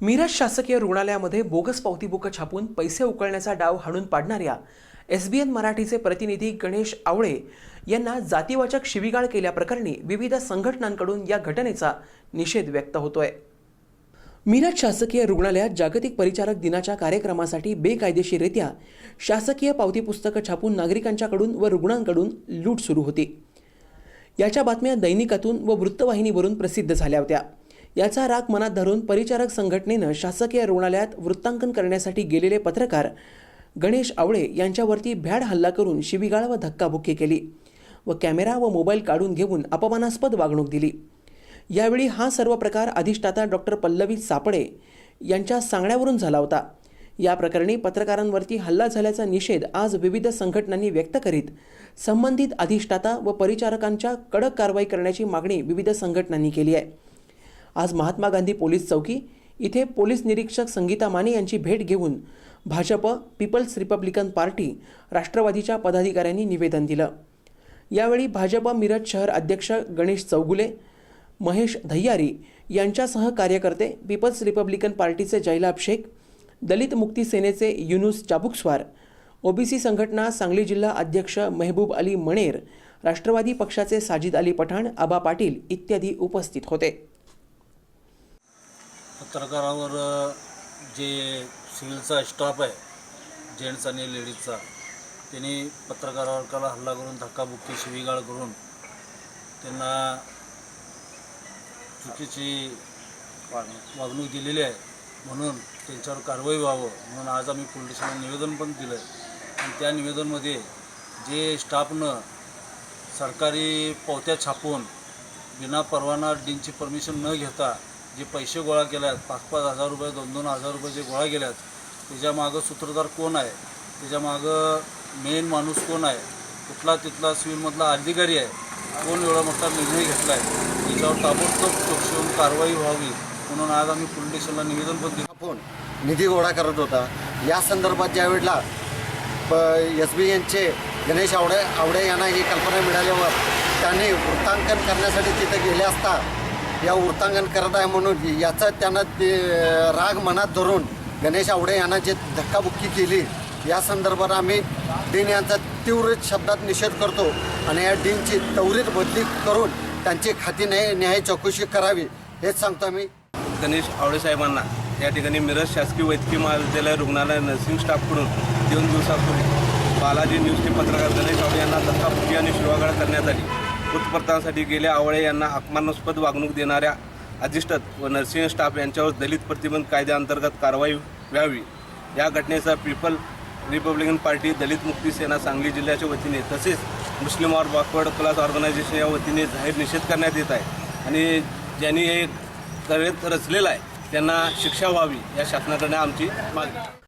मिरज शासकीय रुग्णालयामध्ये बोगस पावती बुकं छापून पैसे उकळण्याचा डाव हाणून पाडणाऱ्या एसबीएन मराठीचे प्रतिनिधी गणेश आवळे यांना जातीवाचक शिवीगाळ केल्याप्रकरणी विविध संघटनांकडून या घटनेचा निषेध व्यक्त होतोय. मिरज शासकीय रुग्णालयात जागतिक परिचारक दिनाच्या कार्यक्रमासाठी बेकायदेशीररित्या शासकीय पावती पुस्तकं छापून नागरिकांच्याकडून व रुग्णांकडून लूट सुरू होती. याच्या बातम्या दैनिकातून व वृत्तवाहिनीवरून प्रसिद्ध झाल्या होत्या. याचा राग मनात धरून परिचारक संघटनेनं शासकीय रुग्णालयात वृत्तांकन करण्यासाठी गेलेले पत्रकार गणेश आवळे यांच्यावरती भ्याड हल्ला करून शिवीगाळ व धक्काबुक्की केली व कॅमेरा व मोबाईल काढून घेऊन अपमानास्पद वागणूक दिली. यावेळी हा सर्व प्रकार अधिष्ठाता डॉक्टर पल्लवी सापडे यांच्या सांगण्यावरून झाला होता. या प्रकरणी पत्रकारांवरती हल्ला झाल्याचा निषेध आज विविध संघटनांनी व्यक्त करीत संबंधित अधिष्ठाता व परिचारकांच्या कडक कारवाई करण्याची मागणी विविध संघटनांनी केली आहे. आज महात्मा गांधी पोलीस चौकी इथे पोलीस निरीक्षक संगीता माने यांची भेट घेऊन भाजप पीपल्स रिपब्लिकन पार्टी राष्ट्रवादीच्या पदाधिकाऱ्यांनी निवेदन दिलं. यावेळी भाजप मिरज शहर अध्यक्ष गणेश चौगुले महेश धय्यारी यांच्यासह कार्यकर्ते पीपल्स रिपब्लिकन पार्टीचे जैलाब शेख दलित मुक्ती सेनेचे युनुस चाबुकस्वार ओबीसी संघटना सांगली जिल्हा अध्यक्ष मेहबूब अली मणेर राष्ट्रवादी पक्षाचे साजिद अली पठाण आबा पाटील इत्यादी उपस्थित होते. पत्रकारावर जे सिव्हिलचा स्टाफ आहे जेंट्स आणि लेडीजचा त्यांनी पत्रकारावर हल्ला करून धक्काबुक्की शिवीगाळ करून त्यांना चुकीची वागणूक दिलेली आहे. म्हणून त्यांच्यावर कारवाई व्हावं म्हणून आज आम्ही पोलीस स्टेशनला निवेदन पण दिलं आहे आणि त्या निवेदनमध्ये जे स्टाफनं सरकारी पावत्या छापून बिना परवाना डीनची परमिशन न घेता जे पैसे गोळा केले आहेत पाच पाच हजार रुपये दोन दोन हजार रुपये जे गोळा केले आहेत त्याच्या मागं सूत्रधार कोण आहे? त्याच्या मागं मेन माणूस कोण आहे? कुठला तिथला सिव्हिलमधला अधिकारी आहे? कोण एवढा मोठा निर्णय घेतला आहे त्याच्यावर ताबडतोब चौकशी होऊन कारवाई व्हावी म्हणून आज आम्ही पोलीस स्टेशनला निवेदन पण दिलं फोन निधी गोळा करत होता. या संदर्भात ज्यावेळेला प एस बी एनचे गणेश आवडे आवडे यांना ही कल्पना मिळाल्यावर त्यांनी वृत्तांकन करण्यासाठी तिथे गेले असता या वृत्तांगण करत आहे म्हणून याचा त्यांना ते राग मनात धरून गणेश आवडे यांना जे धक्काबुक्की केली या संदर्भात आम्ही डीन यांचा तीव्र शब्दात निषेध करतो आणि या डीनची त्वरित बदली करून त्यांची खाती न्याय न्याय चौकशी करावी हेच सांगतो आम्ही. गणेश आवडे साहेबांना या ठिकाणी मिरज शासकीय वैद्यकीय महाविद्यालय रुग्णालय नर्सिंग स्टाफकडून दोन दिवसापूर्वी बालाजी न्यूजचे पत्रकार गणेश आवडे यांना धक्काबुक्की आणि शिवागाळ करण्यात आली. उत्पत्तांसाठी गेल्या आवळे यांना अपमानास्पद वागणूक देणाऱ्या अधिष्ठत व नर्सिंग स्टाफ यांच्यावर दलित प्रतिबंध कायद्याअंतर्गत कारवाई व्हावी. या घटनेचा पीपल रिपब्लिकन पार्टी दलित मुक्ती सेना सांगली जिल्ह्याच्या वतीने तसेच Muslim or backward class organisation या वतीने जाहीर निषेध करण्यात येत आहे. आणि ज्यांनी हे करत रचलेलं आहे त्यांना शिक्षा व्हावी या शासनाकडे आमची मागणी.